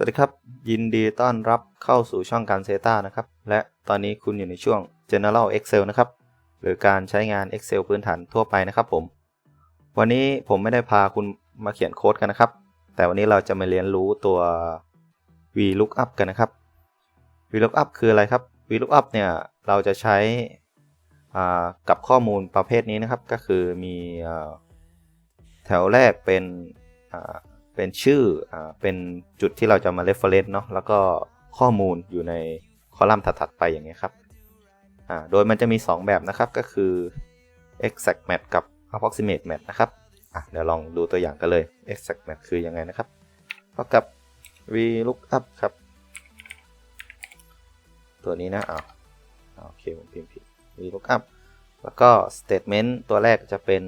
สวัสดีครับ ยินดีต้อนรับเข้าสู่ช่องการเซต้านะครับ และตอนนี้คุณอยู่ในช่วง General Excel นะครับ หรือการใช้งาน Excel พื้นฐานทั่วไปนะครับผม วันนี้ผมไม่ได้พาคุณมาเขียนโค้ดกันนะครับ แต่วันนี้เราจะมาเรียนรู้ตัว VLOOKUP กันนะครับ VLOOKUP คืออะไรครับ VLOOKUP เนี่ยเราจะใช้กับข้อมูลประเภทนี้นะครับ ก็คือมีอแถวแรกเป็น เป็นชื่ออ่าเป็นจุดที่เราจะมา reference เนาะแล้วก็ข้อมูลอยู่ในคอลัมน์ถัดๆไปอย่างเงี้ยครับอ่าโดยมันจะมี 2 แบบนะครับก็คือ exact match กับ approximate match นะครับอะเดี๋ยวลองดูตัวอย่างกันเลย exact match คือยังไงนะครับเท่ากับ VLOOKUP ครับ ตัวนี้นะอ้าวอ้าวโอเคผมพิมพ์ผิด VLOOKUP แล้วก็ statement ตัวแรกจะเป็น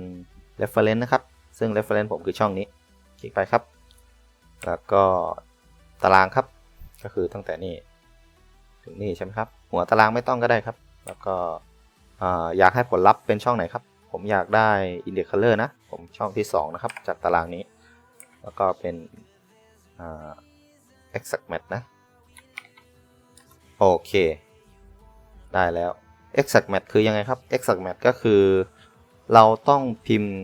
reference นะครับ ซึ่ง reference ผมคือช่องนี้ คลิกไปครับ แล้วก็ตารางครับ ก็คือตั้งแต่นี่ถึงนี่ใช่ไหมครับ หัวตารางไม่ต้องก็ได้ครับ แล้วก็อ่าอยากให้ผลลัพธ์เป็นช่องไหนครับ ผมอยากได้ index color นะ ผมช่องที่ 2 นะครับ จากตารางนี้ แล้วก็เป็นอ่า exact match นะ โอเค ได้แล้ว exact match คือยังไงครับ exact match ก็คือ เราต้องพิมพ์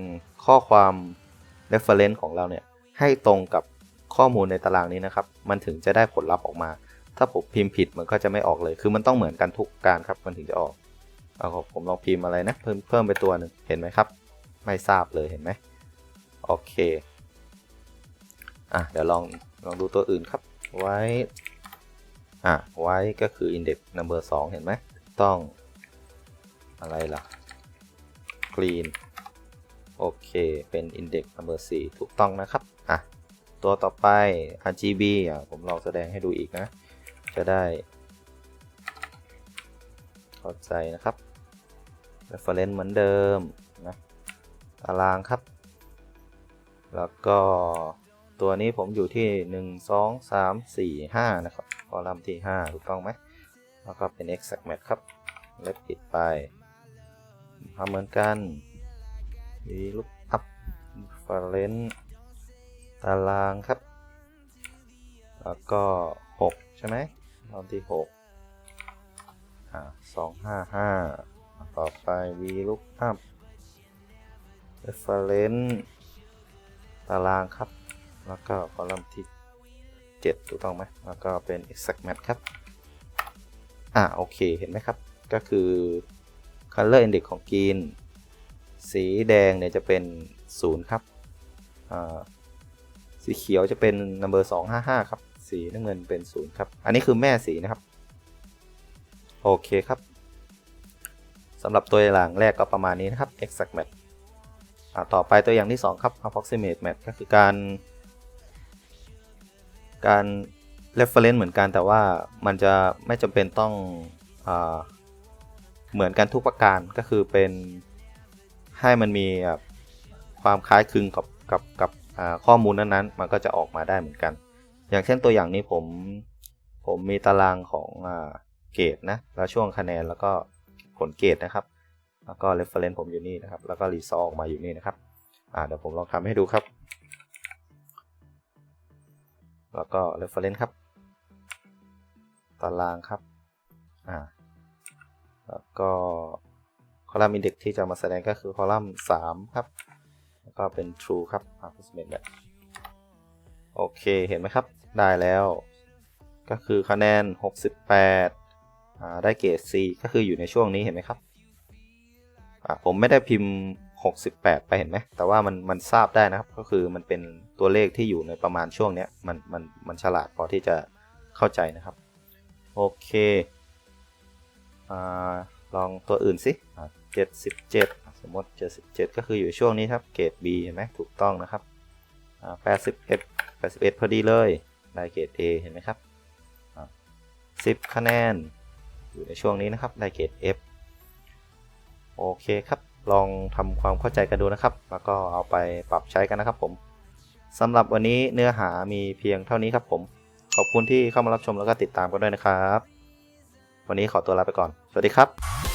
ข้อความ reference ของเราเนี่ย ให้ตรงกับ ข้อมูลในตารางนี้นะครับ มันถึงจะได้ผลลัพธ์ออกมา ถ้าผมพิมพ์ผิดมันก็จะไม่ออกเลย คือมันต้องเหมือนกันทุกการครับ มันถึงจะออก เอาครับผมลองพิมพ์อะไรนะ เพิ่มเพิ่มไปตัวหนึ่งเห็นไหมครับ ไม่ทราบเลยเห็นไหมโอเค อะเดี๋ยวลองลองดูตัวอื่นครับ ไว้ อะไว้ก็คือ index number 2 เห็นไหม ต้อง อะไรล่ะ green โอเค เป็น index number 4 ถูกต้องนะครับ อะ ตัวต่อไป RGB อะผมลองแสดงให้ดูอีกนะ จะได้เข้าใจนะครับ reference เหมือนเดิมนะตารางครับ แล้วก็ตัวนี้ผมอยู่ที่ 1 2 3 4 5 นะครับ คอลัมน์ที่ 5 ถูกต้องไหม แล้วก็เป็น exact match ครับ เล็บปิดไปทำเหมือนกัน VLOOKUP reference ารางครับ แล้วก็ 6 ใช่ไหมตอนที่6อ่า255ต่อไป VLOOKUP reference ตารางครับ แล้วก็คอลัมน์ที่ 7 ถูกต้องไหม แล้วก็เป็น exact match ครับ อ่าโอเค เห็นไหมครับ ก็คือ color index ของกรีน สีแดงเนี่ยจะเป็น 0 ครับ อ่า สีเขียวจะเป็น number 255ครับ สีน้ำเงินเป็น0ครับ อันนี้คือแม่สีนะครับ โอเคครับสำหรับตัวอย่างแรกก็ประมาณนี้นะครับ exact match ต่อไปตัวอย่างที่ 2 ครับ approximate match ก็คือการ การ reference เหมือนกันแต่ว่ามันจะไม่จำเป็นต้องอเหมือนกันทุกประการก็คือเป็นให้มันมีความคล้ายคลึงกับกับกับ ข้อมูลนั้นๆ มันก็จะออกมาได้เหมือนกัน อย่างเช่นตัวอย่างนี้ผมผมมีตารางของอเกรดนะ แล้วช่วงคะแนนแล้วก็ผลเกรดนะครับ แล้วก็ reference ผมอยู่นี่นะครับ แล้วก็ result ออกมาอยู่นี่นะครับเดี๋ยวผมลองทำให้ดูครับ แล้วก็ reference ครับ ตารางครับอ่าแล้วก็คอลัมน์ index ที่จะมาแสดงก็คือคอลัมน์ 3 ครับ ก็เป็น true ครับ approximate match โอเค เห็นไหมครับ ได้แล้ว ก็คือคะแนน 68 ได้เกรด C ก็คืออยู่ในช่วงนี้เห็นไหมครับ ผมไม่ได้พิมพ์ 68 ไปเห็นไหม แต่ว่ามันมันทราบได้นะครับ ก็คือมันเป็นตัวเลขที่อยู่ในประมาณช่วงนี้มันมันมันฉลาดพอที่จะเข้าใจนะครับ โอเคอลองตัวอื่นสิอ่า77ส มติ77 ก็คืออยู่ช่วงนี้ครับ เกรด B เห็นไหมถูกต้องนะครับ81 81 พอดีเลย ได้เกรด A เห็นไหมครับ 10 คะแนน อยู่ในช่วงนี้นะครับ ได้เกรด F โอเคครับ ลองทำความเข้าใจกันดูนะครับ แล้วก็เอาไปปรับใช้กันนะครับผมสำหรับวันนี้เนื้อหามีเพียงเท่านี้ครับผม ขอบคุณที่เข้ามารับชมแล้วก็ติดตามกันด้วยนะครับ วันนี้ขอตัวลาไปก่อน สวัสดีครับ